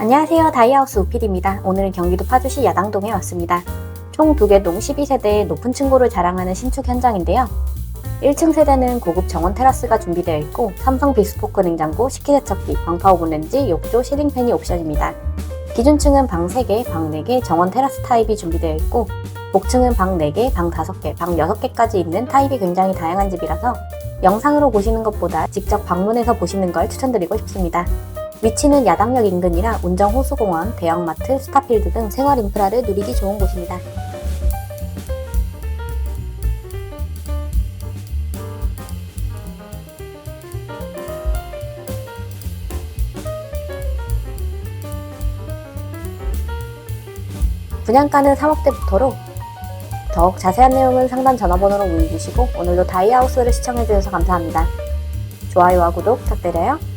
안녕하세요. 다이하우스 우필입니다. 오늘은 경기도 파주시 야당동에 왔습니다. 총 두개동 12세대의 높은 층고를 자랑하는 신축 현장인데요. 1층 세대는 고급 정원 테라스가 준비되어 있고 삼성 비스포크 냉장고, 식기세척기, 방파 오븐 렌지, 욕조, 시링팬이 옵션입니다. 기준층은 방 3개, 방 4개, 정원 테라스 타입이 준비되어 있고 복층은 방 4개, 방 5개, 방 6개까지 있는 타입이 굉장히 다양한 집이라서 영상으로 보시는 것보다 직접 방문해서 보시는 걸 추천드리고 싶습니다. 위치는 야당역 인근이라 운정 호수공원, 대형마트, 스타필드 등 생활 인프라를 누리기 좋은 곳입니다. 분양가는 3억대부터로 더욱 자세한 내용은 상단 전화번호로 문의 주시고 오늘도 다이하우스를 시청해주셔서 감사합니다. 좋아요와 구독 부탁드려요.